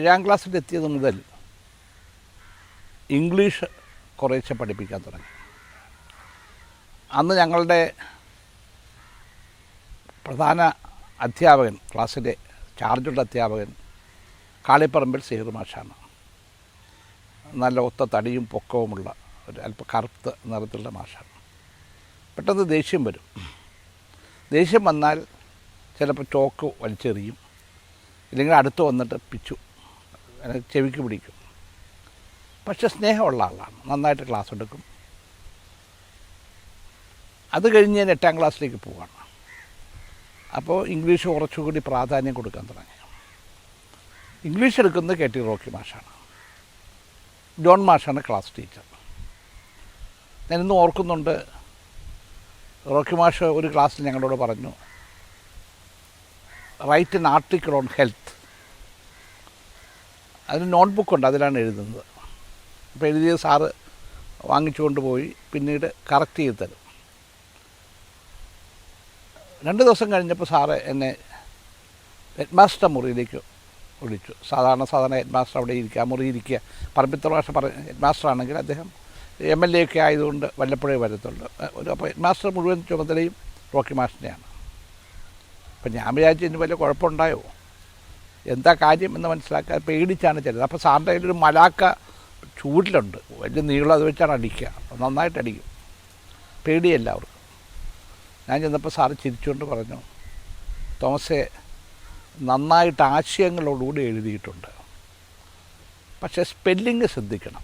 ഏഴാം ക്ലാസ്സിലെത്തിയത് മുതൽ ഇംഗ്ലീഷ് കുറേശ്ശെ പഠിപ്പിക്കാൻ തുടങ്ങി. അന്ന് ഞങ്ങളുടെ പ്രധാന അധ്യാപകൻ ക്ലാസ്സിലെ ചാർജുള്ള അധ്യാപകൻ കാളിപ്പറമ്പിൽ മാഷാണ് നല്ല ഒത്ത തടിയും പൊക്കവുമുള്ള ഒരു അല്പ കറുത്ത നിറത്തിലുള്ള മാഷാണ്. പെട്ടെന്ന് ദേഷ്യം വരും. ദേഷ്യം വന്നാൽ ചിലപ്പോൾ ചോക്ക് വലിച്ചെറിയും. ഇല്ലെങ്കിൽ അടുത്ത് വന്നിട്ട് പിച്ചു ചെവിക്ക് പിടിക്കും. പക്ഷെ സ്നേഹമുള്ള ആളാണ്. നന്നായിട്ട് ക്ലാസ് എടുക്കും. അത് കഴിഞ്ഞ് ഞാൻ എട്ടാം ക്ലാസ്സിലേക്ക് പോവാണ്. അപ്പോൾ ഇംഗ്ലീഷ് കുറച്ചുകൂടി പ്രാധാന്യം കൊടുക്കാൻ തുടങ്ങി. ഇംഗ്ലീഷ് എടുക്കുന്നത് കെ ടി റോക്കി മാഷാണ്. ജോൺ മാഷാണ് ക്ലാസ് ടീച്ചർ. ഞാനിന്ന് ഓർക്കുന്നുണ്ട് റോക്കി മാഷ് ഒരു ക്ലാസ്സിൽ ഞങ്ങളോട് പറഞ്ഞു റൈറ്റ് ആർട്ടിക്കിൾ ഓൺ ഹെൽത്ത് അതിന് നോട്ട് ബുക്കുണ്ട് അതിലാണ് എഴുതുന്നത്. അപ്പോൾ എഴുതിയ സാറ് വാങ്ങിച്ചുകൊണ്ട് പോയി പിന്നീട് കറക്റ്റ് ചെയ്ത് തരും. രണ്ട് ദിവസം കഴിഞ്ഞപ്പോൾ സാറ് എന്നെ ഹെഡ് മാസ്റ്റർ മുറിയിലേക്ക് വിളിച്ചു. സാധാരണ സാധാരണ ഹെഡ് മാസ്റ്റർ അവിടെ ഇരിക്കുക മുറി ഇരിക്കുക. പറമ്പിത്ര ഭാഷ പറ ഹെഡ് മാസ്റ്റർ ആണെങ്കിൽ അദ്ദേഹം എം എൽ എ ഒക്കെ ആയതുകൊണ്ട് വല്ലപ്പോഴേ വരത്തുള്ളൂ. ഒരു അപ്പോൾ ഹെഡ് മാസ്റ്റർ മുഴുവൻ ചുമതലയും റോക്കി മാഷിനെയാണ്. അപ്പം ഞാൻ വിചാരിച്ചു ഇനി വല്ല കുഴപ്പമുണ്ടായോ? എന്താ കാര്യം എന്ന് മനസ്സിലാക്കാൻ പേടിച്ചാണ് ചെല്ലുന്നത്. അപ്പോൾ സാറിന്റെ കയ്യിലൊരു മലാക്ക ചൂടിലുണ്ട്. വലിയ നീളം അത് വെച്ചാണ് അടിക്കുക. നന്നായിട്ട് അടിക്കും. പേടിയല്ല അവർക്ക് ഞാൻ ചെന്നപ്പോൾ സാറ് ചിരിച്ചുകൊണ്ട് പറഞ്ഞു തോമസെ നന്നായിട്ട് ആശയങ്ങളോടുകൂടി എഴുതിയിട്ടുണ്ട്. പക്ഷേ സ്പെല്ലിങ് ശ്രദ്ധിക്കണം.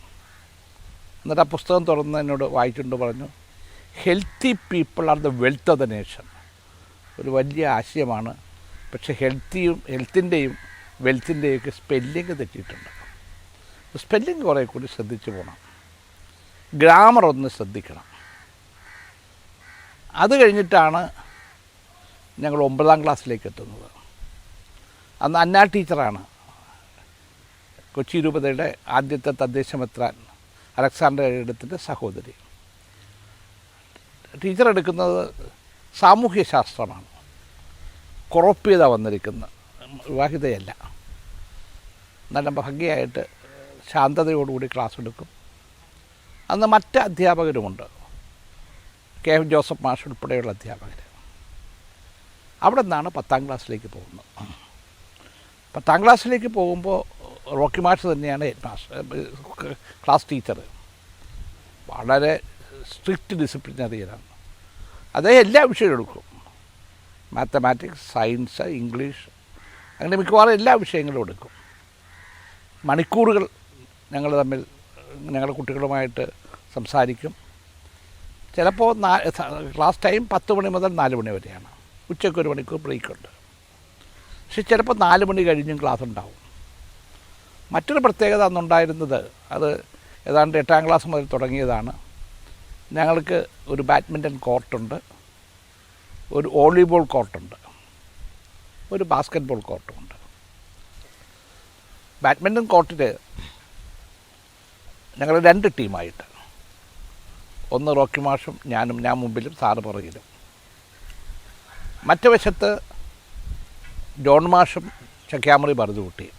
എന്നിട്ട് ആ പുസ്തകം തുറന്ന് എന്നോട് വായിച്ചുകൊണ്ട് പറഞ്ഞു healthy people are the wealth of the nation ഒരു വലിയ ആശയമാണ് പക്ഷേ ഹെൽത്തിയും ഹെൽത്തിന്റെയും വെൽത്തിന്റെയും ഒക്കെ സ്പെല്ലിങ് തെറ്റിയിട്ടുണ്ട്. സ്പെല്ലിങ് കുറേ കൂടി ശ്രദ്ധിച്ചു പോകണം. ഗ്രാമർ ഒന്ന് ശ്രദ്ധിക്കണം. അത് കഴിഞ്ഞിട്ടാണ് ഞങ്ങൾ ഒമ്പതാം ക്ലാസ്സിലേക്ക് എത്തുന്നത്. അന്ന് അന്ന ടീച്ചറാണ്. കൊച്ചി രൂപതയുടെ ആദ്യത്തെ തദ്ദേശമെത്രാൻ അലക്സാണ്ടർ എഴുടത്തിന്റെ സഹോദരി. ടീച്ചർ എടുക്കുന്നത് സാമൂഹ്യ ശാസ്ത്രമാണ് കുറോപ്യത വന്നിരിക്കുന്ന. വിവാഹിതയല്ല. നല്ല ഭംഗിയായിട്ട് ശാന്തതയോടുകൂടി ക്ലാസ് എടുക്കും. അന്ന് മറ്റ് അധ്യാപകരുമുണ്ട്. കെ എഫ് ജോസഫ് മാഷ് ഉൾപ്പെടെയുള്ള അധ്യാപകർ അവിടെ നിന്നാണ് പത്താം ക്ലാസ്സിലേക്ക് പോകുന്നത്. പത്താം ക്ലാസ്സിലേക്ക് പോകുമ്പോൾ റോക്കി മാഷ് തന്നെയാണ് ഹെഡ് മാസ്റ്റർ ക്ലാസ് ടീച്ചർ വളരെ സ്ട്രിക്റ്റ് ഡിസിപ്ലിനറിയനാണ്. അദ്ദേഹം എല്ലാ വിഷയവും എടുക്കും. മാത്തമാറ്റിക്സ് സയൻസ് ഇംഗ്ലീഷ് അങ്ങനെ മിക്കവാറും എല്ലാ വിഷയങ്ങളും എടുക്കും. മണിക്കൂറുകൾ ഞങ്ങൾ തമ്മിൽ ഞങ്ങളുടെ കുട്ടികളുമായിട്ട് സംസാരിക്കും. ചിലപ്പോൾ ക്ലാസ് ടൈം പത്ത് മണി മുതൽ നാല് മണി വരെയാണ്. ഉച്ചയ്ക്ക് ഒരു മണിക്കൂർ ബ്രേക്ക് ഉണ്ട് പക്ഷെ ചിലപ്പോൾ നാല് മണി കഴിഞ്ഞും ക്ലാസ് ഉണ്ടാവും മറ്റൊരു പ്രത്യേകത അന്നുണ്ടായിരുന്നത് അത് ഏതാണ്ട് എട്ടാം ക്ലാസ് മുതൽ തുടങ്ങിയതാണ്. ഞങ്ങൾക്ക് ഒരു ബാഡ്മിന്റൺ കോർട്ടുണ്ട്. ഒരു വോളിബോൾ കോർട്ടുണ്ട് ഒരു ബാസ്ക്കറ്റ് ബോൾ കോർട്ടുമുണ്ട് ബാഡ്മിന്റൺ കോർട്ടിൽ ഞങ്ങൾ രണ്ട് ടീമായിട്ട്. ഒന്ന് റോക്കി മാഷും ഞാനും ഞാൻ മുമ്പിലും സാറ് പുറകിലും. മറ്റു വശത്ത് ജോൺ മാഷും ചക്യാമറി വറുതുകുട്ടിയും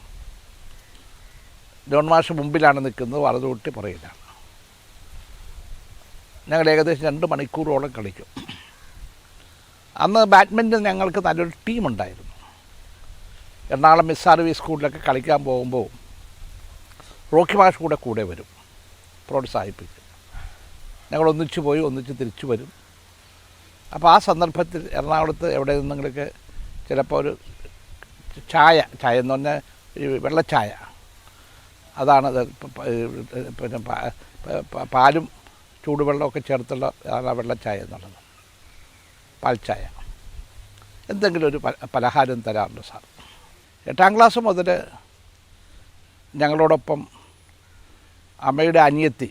ജോൺ മാഷ് മുമ്പിലാണ് നിൽക്കുന്നത് വറുതുകുട്ടി പുറകിലാണ്. ഞങ്ങൾ ഏകദേശം രണ്ട് മണിക്കൂറോളം കളിക്കും. അന്ന് ബാഡ്മിന്റൺ ഞങ്ങൾക്ക് നല്ലൊരു ടീമുണ്ടായിരുന്നു. എറണാകുളം മിസ് ആർ വി സ്കൂളിലൊക്കെ കളിക്കാൻ പോകുമ്പോൾ റോക്കി മാഷ് കൂടെ കൂടെ വരും. പ്രോത്സാഹിപ്പിക്കും. ഞങ്ങൾ ഒന്നിച്ചു പോയി ഒന്നിച്ച് തിരിച്ചു വരും. അപ്പോൾ ആ സന്ദർഭത്തിൽ എറണാകുളത്ത് എവിടെ നിന്നെങ്കിലൊക്കെ ചിലപ്പോൾ ഒരു ചായ ചായ എന്ന് പറഞ്ഞാൽ ഈ വെള്ളച്ചായ. അതാണ് പിന്നെ പാലും ചൂടുവെള്ളമൊക്കെ ചേർത്തുള്ള ആ വെള്ളച്ചായ എന്നുള്ളത്. പാൽച്ചായ എന്തെങ്കിലും ഒരു പലഹാരം തരാറുണ്ട് സാർ. എട്ടാം ക്ലാസ് മുതൽ ഞങ്ങളോടൊപ്പം അമ്മയുടെ അനിയത്തി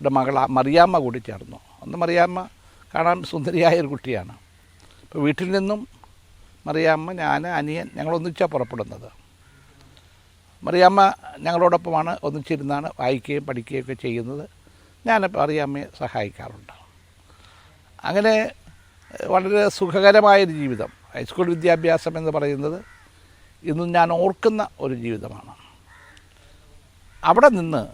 മകൾ മറിയാമ്മ കൂടി ചേർന്നു. അന്ന് മറിയാമ്മ കാണാൻ സുന്ദരിയായ ഒരു കുട്ടിയാണ്. അപ്പോൾ വീട്ടിൽ നിന്നും മറിയാമ്മ ഞാൻ അനിയൻ ഞങ്ങൾ ഒന്നിച്ചാണ് പുറപ്പെടുന്നത്. മറിയാമ്മ ഞങ്ങളോടൊപ്പമാണ് ഒന്നിച്ചിരുന്നാണ് വായിക്കുകയും പഠിക്കുകയും ഒക്കെ ചെയ്യുന്നത്. ഞാൻ മറിയാമ്മയെ സഹായിക്കാറുണ്ട്. അങ്ങനെ വളരെ സുഖകരമായൊരു ജീവിതം. ഹൈസ്കൂൾ വിദ്യാഭ്യാസം എന്ന് പറയുന്നത് ഇന്നും ഞാൻ ഓർക്കുന്ന ഒരു ജീവിതമാണ്. അവിടെ നിന്ന്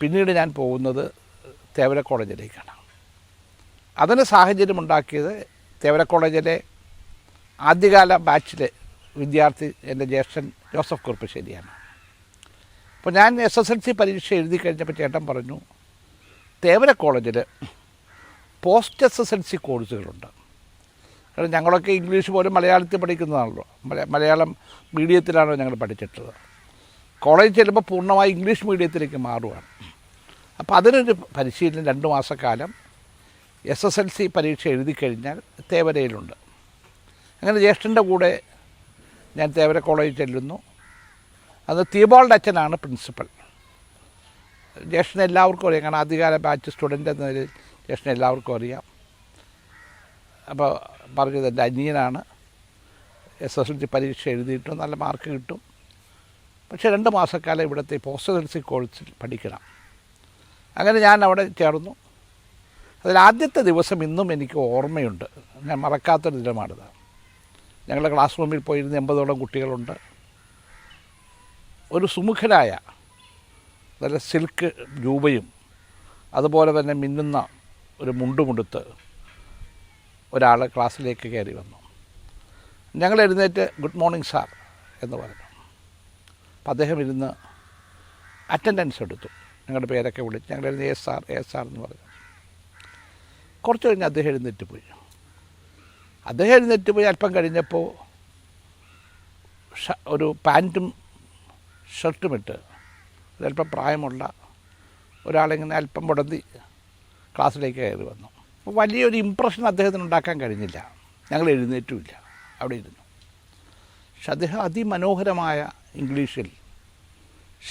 പിന്നീട് ഞാൻ പോകുന്നത് തേവര കോളേജിലേക്കാണ്. അതിന് സാഹചര്യമുണ്ടാക്കിയത് തേവര കോളേജിലെ ആദ്യകാല ബാച്ചിലെ വിദ്യാർത്ഥി എന്റെ ജ്യേഷ്ഠൻ ജോസഫ് കുറുപ്പശ്ശേരിയാണ്. അപ്പോൾ ഞാൻ എസ് എസ് എൽ സി പരീക്ഷ എഴുതി കഴിഞ്ഞപ്പോൾ ചേട്ടൻ പറഞ്ഞു തേവര കോളേജിൽ post S S L C കോഴ്സുകളുണ്ട്. കാരണം ഞങ്ങളൊക്കെ ഇംഗ്ലീഷ് പോലും മലയാളത്തിൽ പഠിക്കുന്നതാണല്ലോ. മല- മലയാളം മീഡിയത്തിലാണോ ഞങ്ങൾ പഠിച്ചിട്ടുള്ളത്. കോളേജ് ചെല്ലുമ്പോൾ പൂർണമായി ഇംഗ്ലീഷ് മീഡിയത്തിലേക്ക് മാറുകയാണ് അപ്പോൾ അതിനൊരു പരിശീലനം രണ്ട് മാസക്കാലം എസ് എസ് എൽ സി പരീക്ഷ എഴുതി കഴിഞ്ഞാൽ തേവരയിലുണ്ട്. അങ്ങനെ ജ്യേഷ്ഠന്റെ കൂടെ ഞാൻ തേവര കോളേജിൽ ചെല്ലുന്നു. അത് തീബോളുടെ അച്ഛനാണ് പ്രിൻസിപ്പൽ. ജ്യേഷ്ഠൻ എല്ലാവർക്കും അറിയാം. കാരണം ആദ്യകാല ബാച്ച് സ്റ്റുഡന്റ് എന്ന നിലയിൽ ജ്യേഷ്ഠനെ എല്ലാവർക്കും അറിയാം. അപ്പോൾ പറഞ്ഞത് എന്റെ അനിയനാണ്. എസ് എസ് എൽ സി പരീക്ഷ എഴുതിയിട്ട് നല്ല മാർക്ക് കിട്ടും. പക്ഷേ രണ്ട് മാസക്കാലം ഇവിടുത്തെ പോസ്റ്റ് എസ് എൽ സി കോഴ്സിൽ പഠിക്കണം. അങ്ങനെ ഞാൻ അവിടെ ചേർന്നു. അതിൽ ആദ്യത്തെ ദിവസം ഇന്നും എനിക്ക് ഓർമ്മയുണ്ട്. ഞാൻ മറക്കാത്തൊരു ദിനമാണിത്. ഞങ്ങളുടെ ക്ലാസ് റൂമിൽ പോയിരുന്ന എൺപതോളം കുട്ടികളുണ്ട്. ഒരു സുമുഖരായ നല്ല സിൽക്ക് രൂപയും അതുപോലെ തന്നെ മിന്നുന്ന ഒരു മുണ്ടുമുടുത്ത് ഒരാൾ ക്ലാസ്സിലേക്ക് കയറി വന്നു. ഞങ്ങൾ എഴുന്നേറ്റ് ഗുഡ് മോർണിംഗ് സാർ എന്ന് പറഞ്ഞു. അപ്പം അദ്ദേഹം ഇരുന്ന് അറ്റൻഡൻസ് എടുത്തു. ഞങ്ങളുടെ പേരൊക്കെ വിളിച്ച് ഞങ്ങൾ എഴുതി എസ് സാർ എസ് സാർ എന്ന് പറഞ്ഞു. കുറച്ച് കഴിഞ്ഞ് അദ്ദേഹം എഴുന്നേറ്റ് പോയി. അദ്ദേഹം എഴുന്നേറ്റ് പോയി അല്പം കഴിഞ്ഞപ്പോൾ ഒരു പാന്റും ഷർട്ടും ഇട്ട് ഒരല്പം പ്രായമുള്ള ഒരാളിങ്ങനെ അല്പം മുടന്തി ക്ലാസ്സിലേക്ക് കയറി വന്നു. വലിയൊരു ഇമ്പ്രഷൻ അദ്ദേഹത്തിന് ഉണ്ടാക്കാൻ കഴിഞ്ഞില്ല. ഞങ്ങൾ എഴുന്നേറ്റുമില്ല. അവിടെ ഇരുന്നു. പക്ഷെ അദ്ദേഹം അതിമനോഹരമായ ഇംഗ്ലീഷിൽ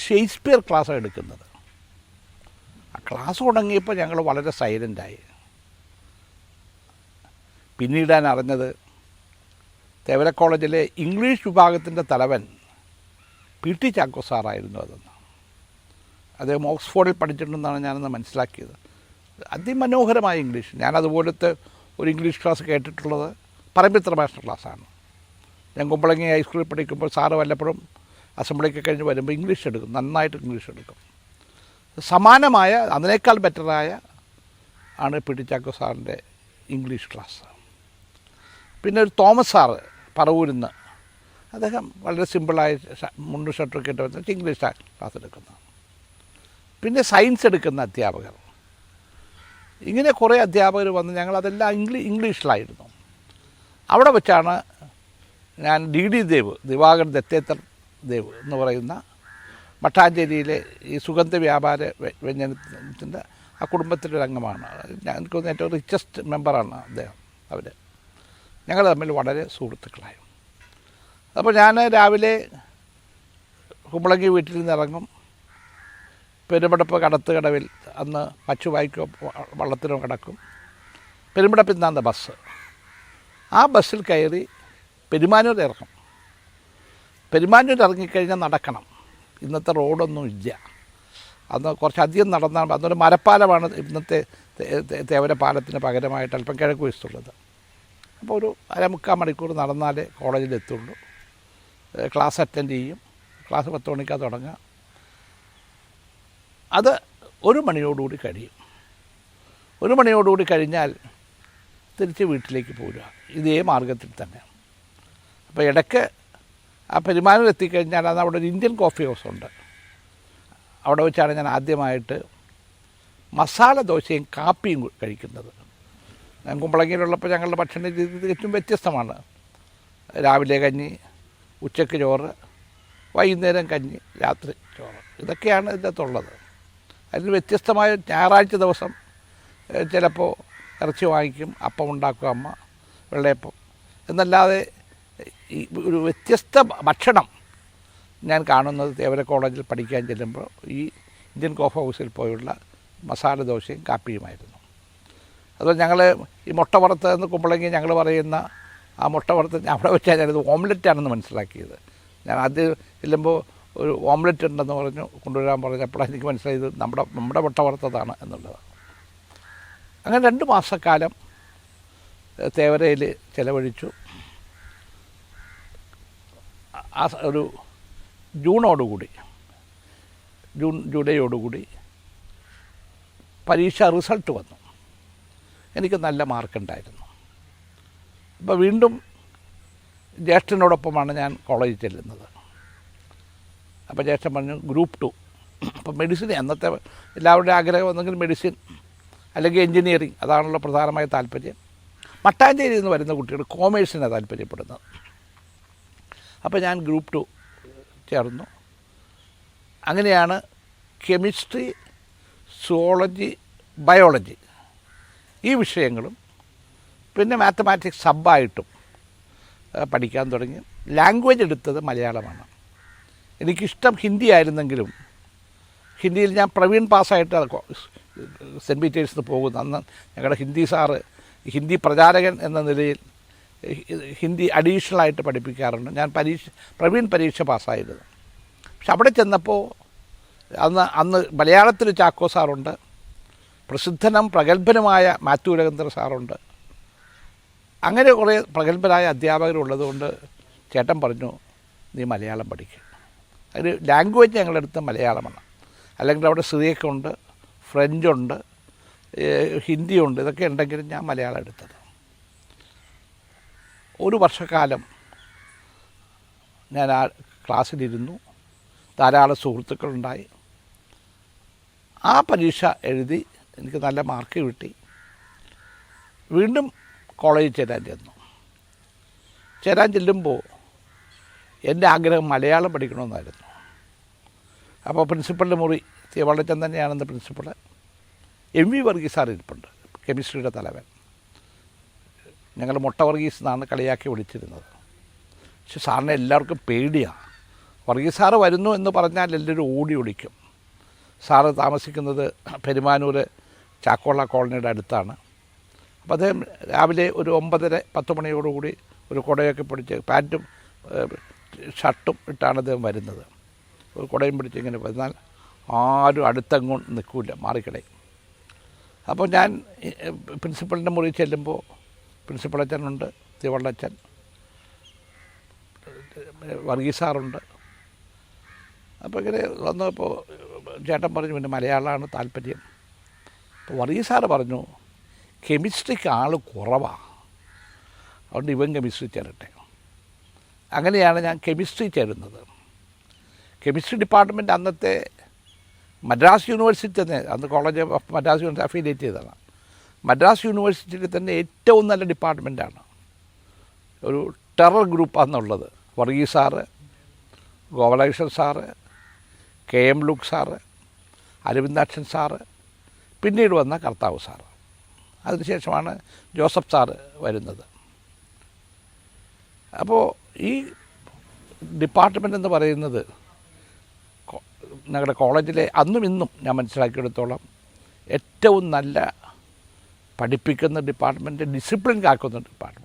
ഷേക്സ്പിയർ ക്ലാസ്സാണ് എടുക്കുന്നത്. ആ ക്ലാസ് തുടങ്ങിയപ്പോൾ ഞങ്ങൾ വളരെ സൈലന്റായി പിന്നീട് ഞാൻ അറിഞ്ഞത് തേവര കോളേജിലെ ഇംഗ്ലീഷ് വിഭാഗത്തിന്റെ തലവൻ പി ടി ചാക്കോ സാറായിരുന്നു അതെന്ന്. അദ്ദേഹം ഓക്സ്ഫോർഡിൽ പഠിച്ചിട്ടുണ്ടെന്നാണ് ഞാനന്ന് മനസ്സിലാക്കിയത്. അതിമനോഹരമായ ഇംഗ്ലീഷ്. ഞാനതുപോലത്തെ ഒരു ഇംഗ്ലീഷ് ക്ലാസ് കേട്ടിട്ടുള്ളത് പറമ്പിത്ര മാസ്റ്റർ ക്ലാസ്സാണ്. ഞാൻ കുമ്പളങ്ങി ഹൈസ്കൂളിൽ പഠിക്കുമ്പോൾ സാറ് വല്ലപ്പോഴും അസംബ്ലിക്ക് കഴിഞ്ഞ് വരുമ്പോൾ ഇംഗ്ലീഷ് എടുക്കും. നന്നായിട്ട് ഇംഗ്ലീഷ് എടുക്കും. സമാനമായ അതിനേക്കാൾ ബെറ്ററായ ആണ് പി ടി ചാക്കോ സാറിന്റെ ഇംഗ്ലീഷ് ക്ലാസ്. പിന്നെ ഒരു തോമസ് സാറ് പറവൂരിൽ നിന്ന് അദ്ദേഹം വളരെ സിമ്പിളായ മുണ്ടും ഷർട്ടൊക്കെ ഇട്ട് വെച്ചിട്ട് ഇംഗ്ലീഷ് ക്ലാസ് എടുക്കുന്ന. പിന്നെ സയൻസ് എടുക്കുന്ന അധ്യാപകർ. ഇങ്ങനെ കുറേ അധ്യാപകർ വന്ന് ഞങ്ങളതെല്ലാം ഇംഗ്ലീ ഇംഗ്ലീഷിലായിരുന്നു. അവിടെ വെച്ചാണ് ഞാൻ ഡി ഡി ദേവ് ദിവാകർ ദത്തേത്തർ ദേവ് എന്ന് പറയുന്ന മട്ടാഞ്ചേരിയിലെ ഈ സുഗന്ധ വ്യാപാര വ്യ- വ്യഞ്ജനത്തിന്റെ ആ കുടുംബത്തിന്റെ ഒരു അംഗമാണ് എനിക്ക് ഏറ്റവും റിച്ചസ്റ്റ് മെമ്പറാണ് അദ്ദേഹം അവർ ഞങ്ങൾ തമ്മിൽ വളരെ സുഹൃത്തുക്കളായി. അപ്പോൾ ഞാൻ രാവിലെ കുമ്പളങ്ങി വീട്ടിൽ നിന്ന് ഇറങ്ങും. പെരുമ്പടപ്പ് കടത്ത് കടവിൽ അന്ന് മച്ചു വായിക്കോ വള്ളത്തിനോ കിടക്കും. പെരുമ്പടപ്പിൽ നിന്നാണ് ബസ്. ആ ബസ്സിൽ കയറി പെരുമാനൂർ ഇറങ്ങും. പെരുമാനൂർ ഇറങ്ങിക്കഴിഞ്ഞാൽ നടക്കണം. ഇന്നത്തെ റോഡൊന്നും ഇല്ല. അന്ന് കുറച്ചധികം നടന്നാൽ അന്നൊരു മരപ്പാലമാണ് ഇന്നത്തെ തേവര പാലത്തിന് പകരമായിട്ട് അല്പം കിഴക്ക് വശത്തുള്ളത്. അപ്പോൾ ഒരു അരമുക്കാൽ മണിക്കൂർ നടന്നാലേ കോളേജിലെത്തുള്ളൂ. ക്ലാസ് അറ്റൻഡ് ചെയ്യും. ക്ലാസ് പത്ത് മണിക്കാണ് തുടങ്ങുക. അത് ഒരു മണിയോടുകൂടി കഴിയും. ഒരു മണിയോടുകൂടി കഴിഞ്ഞാൽ തിരിച്ച് വീട്ടിലേക്ക് പോരുക. ഇതേ മാർഗത്തിൽ തന്നെ. അപ്പോൾ ഇടയ്ക്ക് ആ പെരുമാനം എത്തിക്കഴിഞ്ഞാൽ അത് അവിടെ ഒരു ഇന്ത്യൻ കോഫി ഹൗസ് ഉണ്ട്. അവിടെ വെച്ചാണ് ഞാൻ ആദ്യമായിട്ട് മസാല ദോശയും കാപ്പിയും കഴിക്കുന്നത്. ഞാൻ കുമ്പളങ്ങിയിലുള്ളപ്പോൾ ഞങ്ങളുടെ ഭക്ഷണ രീതി തികച്ചും വ്യത്യസ്തമാണ്. രാവിലെ കഞ്ഞി ഉച്ചയ്ക്ക് ചോറ് വൈകുന്നേരം കഞ്ഞി രാത്രി ചോറ്. ഇതൊക്കെയാണ് ഇതിന്റെ അതിൽ വ്യത്യസ്തമായ ഞായറാഴ്ച ദിവസം ചിലപ്പോൾ ഇറച്ചി വാങ്ങിക്കും അപ്പം ഉണ്ടാക്കും അമ്മ വെള്ളയപ്പം. എന്നല്ലാതെ ഈ ഒരു വ്യത്യസ്ത ഭക്ഷണം ഞാൻ കാണുന്നത് തേവര കോളേജിൽ പഠിക്കാൻ ചെല്ലുമ്പോൾ ഈ ഇന്ത്യൻ കോഫ് ഹൗസിൽ പോയുള്ള മസാല ദോശയും കാപ്പിയുമായിരുന്നു. അതുപോലെ ഞങ്ങൾ ഈ മുട്ട വറുത്ത് എന്ന് കുമ്പളങ്ങി ഞങ്ങൾ പറയുന്ന ആ മുട്ട വറുത്ത് അവിടെ വെച്ചാൽ ഞാനിത് ഓംലെറ്റാണെന്ന് മനസ്സിലാക്കിയത്. ഞാൻ ആദ്യം ചെല്ലുമ്പോൾ ഒരു ഓംലെറ്റ് ഉണ്ടെന്ന് പറഞ്ഞു കൊണ്ടുവരാൻ പറഞ്ഞു. പറഞ്ഞപ്പോഴാണ് എനിക്ക് മനസ്സിലായത് നമ്മുടെ നമ്മുടെ മുട്ട വറുത്തതാണ് എന്നുള്ളത്. അങ്ങനെ രണ്ട് മാസക്കാലം തേവരയിൽ ചിലവഴിച്ചു. ആ ഒരു ജൂണോടുകൂടി ജൂൺ ജൂലൈയോടുകൂടി പരീക്ഷ റിസൾട്ട് വന്നു. എനിക്ക് നല്ല മാർക്കുണ്ടായിരുന്നു. അപ്പോൾ വീണ്ടും ജ്യേഷ്ഠനോടൊപ്പമാണ് ഞാൻ കോളേജിൽ ചെല്ലുന്നത്. അപ്പോൾ ജ്യേഷ്ഠൻ പറഞ്ഞു ഗ്രൂപ്പ് ടു അപ്പോൾ മെഡിസിൻ അന്നത്തെ എല്ലാവരുടെയും ആഗ്രഹം ഒന്നെങ്കിൽ മെഡിസിൻ അല്ലെങ്കിൽ എൻജിനീയറിങ് അതാണല്ലോ പ്രധാനമായ താല്പര്യം. മട്ടാഞ്ചേരിയിൽ നിന്ന് വരുന്ന കുട്ടികൾ കോമേഴ്സിനാണ് താല്പര്യപ്പെടുന്നത്. അപ്പോൾ ഞാൻ ഗ്രൂപ്പ് ടു ചേർന്നു. അങ്ങനെയാണ് കെമിസ്ട്രി സുവോളജി ബയോളജി ഈ വിഷയങ്ങളും പിന്നെ മാത്തമാറ്റിക്സ് സബ്ബായിട്ടും ആ, പഠിക്കാൻ തുടങ്ങി. ലാംഗ്വേജ് എടുത്തത് മലയാളമാണ്. എനിക്കിഷ്ടം ഹിന്ദി ആയിരുന്നെങ്കിലും ഹിന്ദിയിൽ ഞാൻ പ്രവീൺ പാസ്സായിട്ട് സെന്റ് പീറ്റേഴ്സിന് പോകുന്നു അന്ന് ഞങ്ങളുടെ ഹിന്ദി സാറ് ഹിന്ദി പ്രചാരകൻ എന്ന നിലയിൽ ഹിന്ദി അഡീഷണലായിട്ട് പഠിപ്പിക്കാറുണ്ട്. ഞാൻ പരീക്ഷ പ്രവീൺ പരീക്ഷ പാസ്സായിരുന്നു പക്ഷെ അവിടെ ചെന്നപ്പോൾ അന്ന് അന്ന് മലയാളത്തിൽ ചാക്കോ സാറുണ്ട് പ്രസിദ്ധനും പ്രഗത്ഭനുമായ മാത്യു രവീന്ദ്ര സാറുണ്ട്. അങ്ങനെ കുറേ പ്രഗത്ഭരായ അധ്യാപകരുള്ളതുകൊണ്ട് ചേട്ടൻ പറഞ്ഞു നീ മലയാളം പഠിക്കുക അതിന് ലാംഗ്വേജ് ഞങ്ങളുടെ അടുത്ത് മലയാളമാണ്. അല്ലെങ്കിൽ അവിടെ സിറിയക്കുണ്ട് ഫ്രഞ്ചുണ്ട് ഏഹ് ഹിന്ദിയുണ്ട് ഇതൊക്കെ ഉണ്ടെങ്കിലും ഞാൻ മലയാളം എടുത്തത്. ഒരു വർഷക്കാലം ഞാൻ ആ ക്ലാസ്സിലിരുന്നു. ധാരാളം സുഹൃത്തുക്കളുണ്ടായി. ആ പരീക്ഷ എഴുതി എനിക്ക് നല്ല മാർക്ക് കിട്ടി. വീണ്ടും കോളേജിൽ ചേരാൻ ചെന്നു. ചേരാൻ ചെല്ലുമ്പോൾ എന്റെ ആഗ്രഹം മലയാളം പഠിക്കണമെന്നായിരുന്നു. അപ്പോൾ പ്രിൻസിപ്പളിന്റെ മുറി തിരുവള്ളച്ചൻ തന്നെയാണെന്ന് principal M V Varghese sir ഇരിപ്പുണ്ട് കെമിസ്ട്രിയുടെ തലവൻ. ഞങ്ങൾ മുട്ട വർഗീസ് എന്നാണ് കളിയാക്കി വിളിച്ചിരുന്നത്. പക്ഷെ സാറിനെ എല്ലാവർക്കും പേടിയാണ് വർഗീസ് സാറ് വരുന്നു എന്ന് പറഞ്ഞാൽ എല്ലാവരും ഓടി ഒളിക്കും സാറ് താമസിക്കുന്നത് പെരുമാനൂർ ചാക്കോള കോളനിയുടെ അടുത്താണ്. അപ്പോൾ അദ്ദേഹം രാവിലെ ഒരു ഒമ്പതര പത്ത് മണിയോടുകൂടി ഒരു കുടയൊക്കെ പിടിച്ച് പാന്റും ഷർട്ടും ഇട്ടാണ് അദ്ദേഹം വരുന്നത്. ഒരു കുടയും പിടിച്ച് ഇങ്ങനെ വന്നാൽ ആരും അടുത്തെങ്ങും നിൽക്കില്ല മാറിക്കിടയും അപ്പോൾ ഞാൻ പ്രിൻസിപ്പളിന്റെ മുറി ചെല്ലുമ്പോൾ പ്രിൻസിപ്പൾ അച്ഛനുണ്ട് തിവള്ളച്ചൻ വർഗീസാറുണ്ട് അപ്പോൾ ഇങ്ങനെ വന്നപ്പോൾ ചേട്ടൻ പറഞ്ഞു പിന്നെ മലയാളമാണ് താല്പര്യം. അപ്പോൾ വർഗീസ് സാറ് പറഞ്ഞു കെമിസ്ട്രിക്ക് ആൾ കുറവാണ് അതുകൊണ്ട് ഇവൻ കെമിസ്ട്രി ചേരട്ടെ. അങ്ങനെയാണ് ഞാൻ കെമിസ്ട്രി ചേരുന്നത്. കെമിസ്ട്രി ഡിപ്പാർട്ട്മെന്റ് അന്നത്തെ മദ്രാസ് യൂണിവേഴ്സിറ്റി തന്നെ അന്ന് college of Madras university affiliate ചെയ്തതാണ്. മദ്രാസ് യൂണിവേഴ്സിറ്റിയിൽ തന്നെ ഏറ്റവും നല്ല ഡിപ്പാർട്ട്മെന്റാണ് ഒരു terror ഗ്രൂപ്പാണെന്നുള്ളത് Varghese sir Gopalakrishnan sir K M Luke sir Aravindakshan sir പിന്നീട് വന്ന കർത്താവ് സാറ്. അതിനുശേഷമാണ് ജോസഫ് സാറ് വരുന്നത്. അപ്പോൾ ഈ ഡിപ്പാർട്ട്മെന്റ് എന്ന് പറയുന്നത് ഞങ്ങളുടെ കോളേജിലെ അന്നും ഇന്നും ഞാൻ മനസ്സിലാക്കിയെടുത്തോളം ഏറ്റവും നല്ല പഠിപ്പിക്കുന്ന ഡിപ്പാർട്ട്മെന്റ് ഡിസിപ്ലിൻ കാക്കുന്ന ഡിപ്പാർട്ട്മെന്റ്